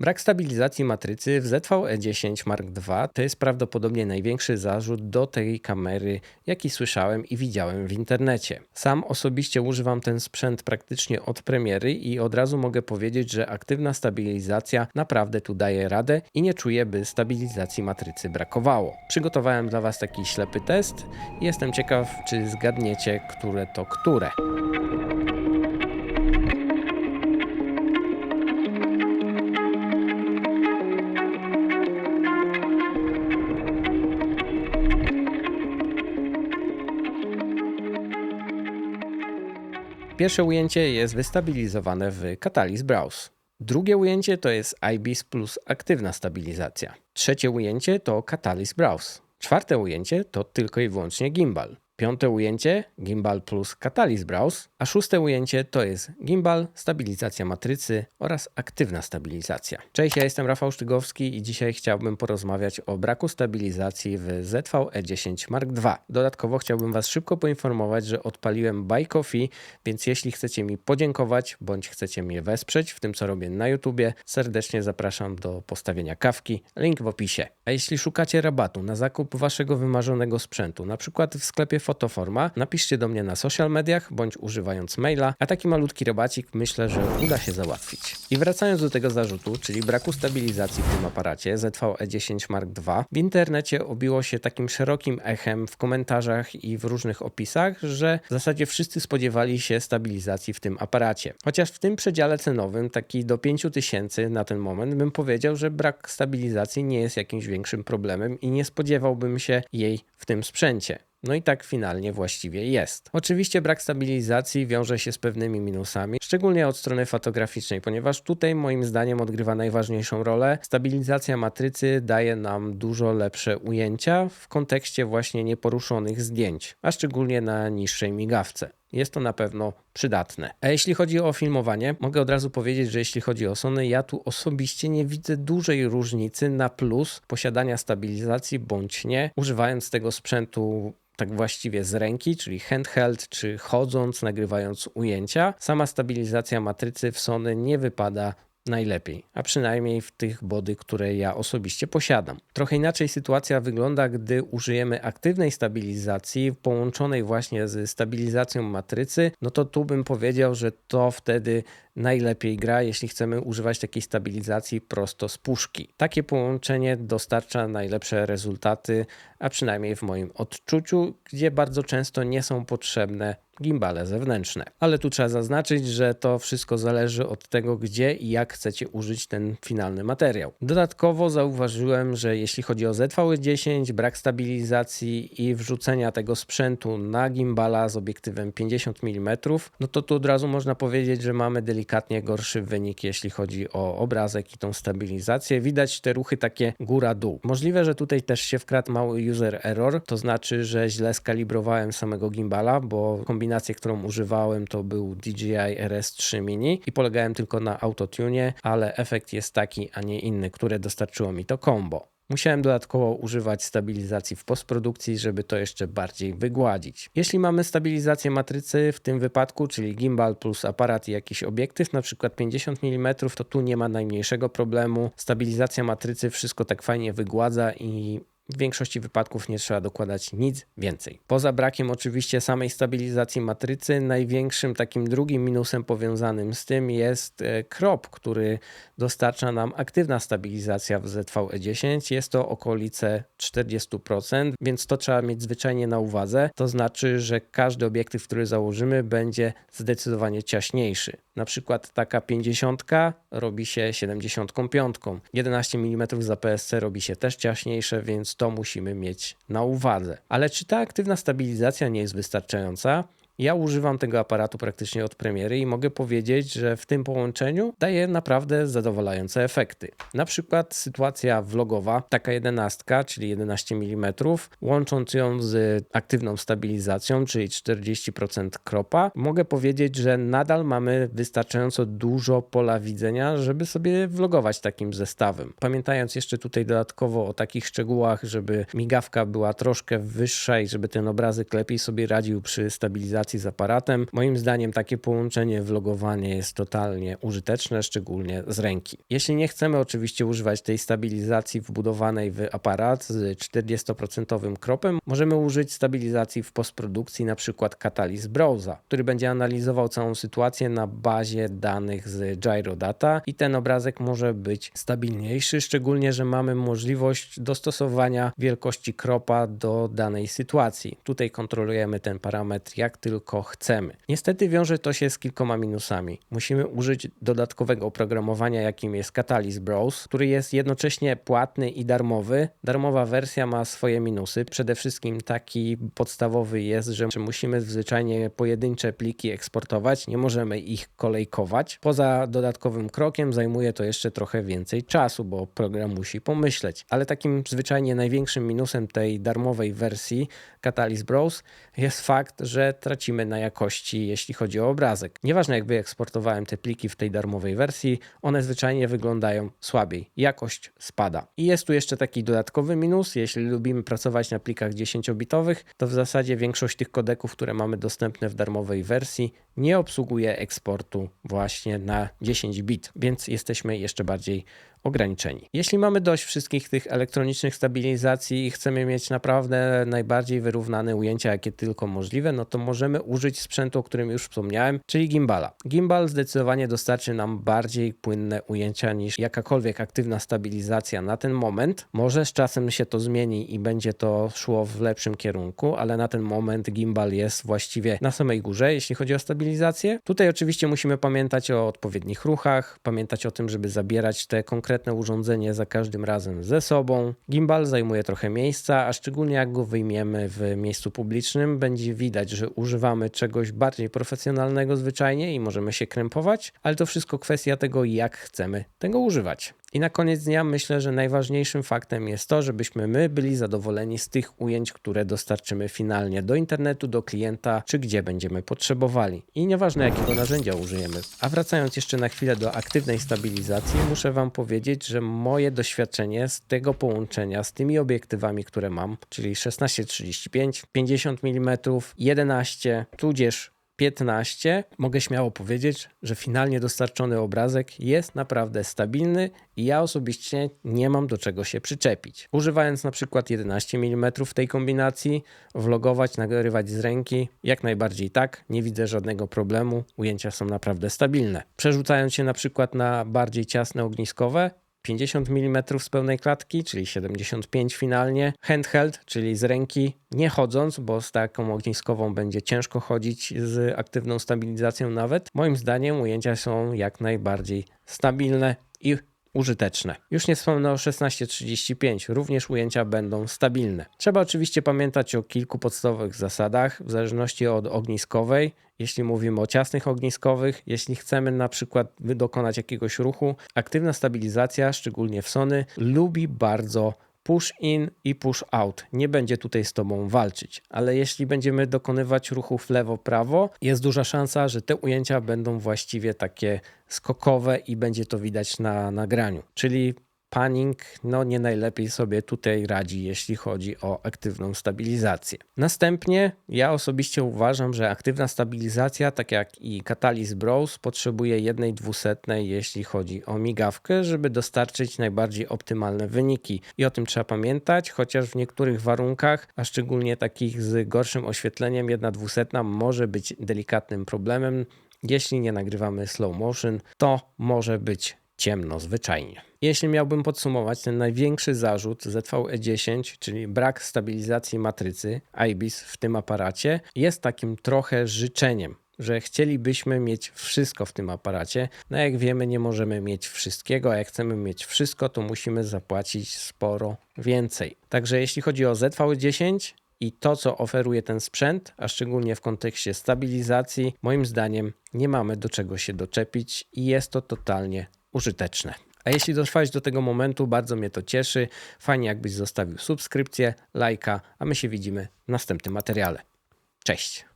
Brak stabilizacji matrycy w ZVE10 Mark II to jest prawdopodobnie największy zarzut do tej kamery, jaki słyszałem i widziałem w internecie. Sam osobiście używam ten sprzęt praktycznie od premiery i od razu mogę powiedzieć, że aktywna stabilizacja naprawdę tu daje radę i nie czuję, by stabilizacji matrycy brakowało. Przygotowałem dla Was taki ślepy test i jestem ciekaw, czy zgadniecie, które to które. Pierwsze ujęcie jest wystabilizowane w Catalyst Browse. Drugie ujęcie to jest IBIS plus aktywna stabilizacja. Trzecie ujęcie to Catalyst Browse. Czwarte ujęcie to tylko i wyłącznie gimbal. Piąte ujęcie gimbal plus Catalyst Browse, a szóste ujęcie to jest gimbal, stabilizacja matrycy oraz aktywna stabilizacja. Cześć, ja jestem Rafał Sztygowski i dzisiaj chciałbym porozmawiać o braku stabilizacji w ZVE10 Mark II. Dodatkowo chciałbym Was szybko poinformować, że odpaliłem Buy Coffee, więc jeśli chcecie mi podziękować bądź chcecie mnie wesprzeć w tym co robię na YouTubie, serdecznie zapraszam do postawienia kawki, link w opisie. A jeśli szukacie rabatu na zakup Waszego wymarzonego sprzętu, na przykład w sklepie Fotoforma, napiszcie do mnie na social mediach bądź używając maila, a taki malutki rabacik myślę, że uda się załatwić. I wracając do tego zarzutu, czyli braku stabilizacji w tym aparacie ZVE10 Mark II, w internecie obiło się takim szerokim echem w komentarzach i w różnych opisach, że w zasadzie wszyscy spodziewali się stabilizacji w tym aparacie. Chociaż w tym przedziale cenowym, taki do 5000 na ten moment, bym powiedział, że brak stabilizacji nie jest jakimś większym problemem i nie spodziewałbym się jej w tym sprzęcie. No i tak finalnie właściwie jest. Oczywiście brak stabilizacji wiąże się z pewnymi minusami, szczególnie od strony fotograficznej, ponieważ tutaj moim zdaniem odgrywa najważniejszą rolę. Stabilizacja matrycy daje nam dużo lepsze ujęcia w kontekście właśnie nieporuszonych zdjęć, a szczególnie na niższej migawce. Jest to na pewno przydatne. A jeśli chodzi o filmowanie, mogę od razu powiedzieć, że jeśli chodzi o Sony, ja tu osobiście nie widzę dużej różnicy na plus posiadania stabilizacji bądź nie, używając tego sprzętu tak właściwie z ręki, czyli handheld, czy chodząc, nagrywając ujęcia. Sama stabilizacja matrycy w Sony nie wypada najlepiej, a przynajmniej w tych body, które ja osobiście posiadam. Trochę inaczej sytuacja wygląda, gdy użyjemy aktywnej stabilizacji połączonej właśnie z stabilizacją matrycy, no to tu bym powiedział, że to wtedy najlepiej gra, jeśli chcemy używać takiej stabilizacji prosto z puszki. Takie połączenie dostarcza najlepsze rezultaty, a przynajmniej w moim odczuciu, gdzie bardzo często nie są potrzebne gimbale zewnętrzne. Ale tu trzeba zaznaczyć, że to wszystko zależy od tego, gdzie i jak chcecie użyć ten finalny materiał. Dodatkowo zauważyłem, że jeśli chodzi o ZV-10, brak stabilizacji i wrzucenia tego sprzętu na gimbala z obiektywem 50 mm, no to tu od razu można powiedzieć, że mamy delikatnie gorszy wynik, jeśli chodzi o obrazek i tą stabilizację. Widać te ruchy takie góra-dół. Możliwe, że tutaj też się wkradł mały user error, to znaczy, że źle skalibrowałem samego gimbala, bo kombinacja kombinację, którą używałem, to był DJI RS3 Mini i polegałem tylko na autotune, ale efekt jest taki, a nie inny, które dostarczyło mi to combo. Musiałem dodatkowo używać stabilizacji w postprodukcji, żeby to jeszcze bardziej wygładzić. Jeśli mamy stabilizację matrycy w tym wypadku, czyli gimbal plus aparat i jakiś obiektyw, na przykład 50 mm, to tu nie ma najmniejszego problemu. Stabilizacja matrycy wszystko tak fajnie wygładza i w większości wypadków nie trzeba dokładać nic więcej. Poza brakiem oczywiście samej stabilizacji matrycy, największym takim drugim minusem powiązanym z tym jest e, crop, który dostarcza nam aktywna stabilizacja w ZVE10. Jest to okolice 40%, więc to trzeba mieć zwyczajnie na uwadze. To znaczy, że każdy obiektyw, który założymy, będzie zdecydowanie ciaśniejszy. Na przykład taka 50 robi się 75. 11 mm za PSC robi się też ciaśniejsze, więc to musimy mieć na uwadze. Ale czy ta aktywna stabilizacja nie jest wystarczająca? Ja używam tego aparatu praktycznie od premiery i mogę powiedzieć, że w tym połączeniu daje naprawdę zadowalające efekty. Na przykład sytuacja vlogowa, taka jedenastka, czyli 11 mm, łącząc ją z aktywną stabilizacją, czyli 40% kropa, mogę powiedzieć, że nadal mamy wystarczająco dużo pola widzenia, żeby sobie vlogować takim zestawem. Pamiętając jeszcze tutaj dodatkowo o takich szczegółach, żeby migawka była troszkę wyższa i żeby ten obrazek lepiej sobie radził przy stabilizacji z aparatem. Moim zdaniem takie połączenie w logowanie jest totalnie użyteczne, szczególnie z ręki. Jeśli nie chcemy oczywiście używać tej stabilizacji wbudowanej w aparat z 40% kropem, możemy użyć stabilizacji w postprodukcji, na przykład Catalyst Browsa, który będzie analizował całą sytuację na bazie danych z Gyro Data i ten obrazek może być stabilniejszy, szczególnie, że mamy możliwość dostosowania wielkości kropa do danej sytuacji. Tutaj kontrolujemy ten parametr jak tylko chcemy. Niestety wiąże to się z kilkoma minusami. Musimy użyć dodatkowego oprogramowania, jakim jest Catalyst Browse, który jest jednocześnie płatny i darmowy. Darmowa wersja ma swoje minusy. Przede wszystkim taki podstawowy jest, że musimy zwyczajnie pojedyncze pliki eksportować, nie możemy ich kolejkować. Poza dodatkowym krokiem zajmuje to jeszcze trochę więcej czasu, bo program musi pomyśleć. Ale takim zwyczajnie największym minusem tej darmowej wersji Catalyst Browse jest fakt, że tracimy na jakości, jeśli chodzi o obrazek. Nieważne jak wyeksportowałem te pliki w tej darmowej wersji, one zwyczajnie wyglądają słabiej. Jakość spada. I jest tu jeszcze taki dodatkowy minus, jeśli lubimy pracować na plikach 10-bitowych, to w zasadzie większość tych kodeków, które mamy dostępne w darmowej wersji, nie obsługuje eksportu właśnie na 10 bit, więc jesteśmy jeszcze bardziej ograniczeni. Jeśli mamy dość wszystkich tych elektronicznych stabilizacji i chcemy mieć naprawdę najbardziej wyrównane ujęcia, jakie tylko możliwe, no to możemy użyć sprzętu, o którym już wspomniałem, czyli gimbala. Gimbal zdecydowanie dostarczy nam bardziej płynne ujęcia niż jakakolwiek aktywna stabilizacja na ten moment. Może z czasem się to zmieni i będzie to szło w lepszym kierunku, ale na ten moment gimbal jest właściwie na samej górze, jeśli chodzi o stabilizację. Tutaj oczywiście musimy pamiętać o odpowiednich ruchach, pamiętać o tym, żeby zabierać te konkretne konkretne urządzenie za każdym razem ze sobą. Gimbal zajmuje trochę miejsca, a szczególnie jak go wyjmiemy w miejscu publicznym, będzie widać, że używamy czegoś bardziej profesjonalnego zwyczajnie i możemy się krępować, ale to wszystko kwestia tego, jak chcemy tego używać. I na koniec dnia myślę, że najważniejszym faktem jest to, żebyśmy my byli zadowoleni z tych ujęć, które dostarczymy finalnie do internetu, do klienta, czy gdzie będziemy potrzebowali. I nieważne jakiego narzędzia użyjemy. A wracając jeszcze na chwilę do aktywnej stabilizacji, muszę Wam powiedzieć, że moje doświadczenie z tego połączenia z tymi obiektywami, które mam, czyli 16-35, 50 mm, 11, tudzież 15, mogę śmiało powiedzieć, że finalnie dostarczony obrazek jest naprawdę stabilny i ja osobiście nie mam do czego się przyczepić. Używając na przykład 11 mm w tej kombinacji, vlogować, nagrywać z ręki, jak najbardziej tak, nie widzę żadnego problemu, ujęcia są naprawdę stabilne. Przerzucając się na przykład na bardziej ciasne ogniskowe, 50 mm z pełnej klatki, czyli 75 finalnie. Handheld, czyli z ręki, nie chodząc, bo z taką ogniskową będzie ciężko chodzić z aktywną stabilizacją nawet. Moim zdaniem ujęcia są jak najbardziej stabilne i użyteczne. Już nie wspomnę o 1635, również ujęcia będą stabilne. Trzeba oczywiście pamiętać o kilku podstawowych zasadach, w zależności od ogniskowej. Jeśli mówimy o ciasnych ogniskowych, jeśli chcemy na przykład dokonać jakiegoś ruchu, aktywna stabilizacja, szczególnie w Sony, lubi bardzo push in i push out. Nie będzie tutaj z tobą walczyć, ale jeśli będziemy dokonywać ruchów lewo-prawo, jest duża szansa, że te ujęcia będą właściwie takie skokowe i będzie to widać na nagraniu. Czyli Panning no nie najlepiej sobie tutaj radzi, jeśli chodzi o aktywną stabilizację. Następnie ja osobiście uważam, że aktywna stabilizacja, tak jak i Catalyst Browse, potrzebuje jednej dwusetnej, jeśli chodzi o migawkę, żeby dostarczyć najbardziej optymalne wyniki. I o tym trzeba pamiętać, chociaż w niektórych warunkach, a szczególnie takich z gorszym oświetleniem, jedna dwusetna może być delikatnym problemem. Jeśli nie nagrywamy slow motion, to może być ciemno zwyczajnie. Jeśli miałbym podsumować ten największy zarzut ZVE10, czyli brak stabilizacji matrycy IBIS w tym aparacie, jest takim trochę życzeniem że chcielibyśmy mieć wszystko w tym aparacie. No jak wiemy, nie możemy mieć wszystkiego, a jak chcemy mieć wszystko, to musimy zapłacić sporo więcej. Także jeśli chodzi o ZV10 i to, co oferuje ten sprzęt, a szczególnie w kontekście stabilizacji, moim zdaniem nie mamy do czego się doczepić i jest to totalnie użyteczne. A jeśli dotrwałeś do tego momentu, bardzo mnie to cieszy. Fajnie, jakbyś zostawił subskrypcję, lajka, a my się widzimy w następnym materiale. Cześć!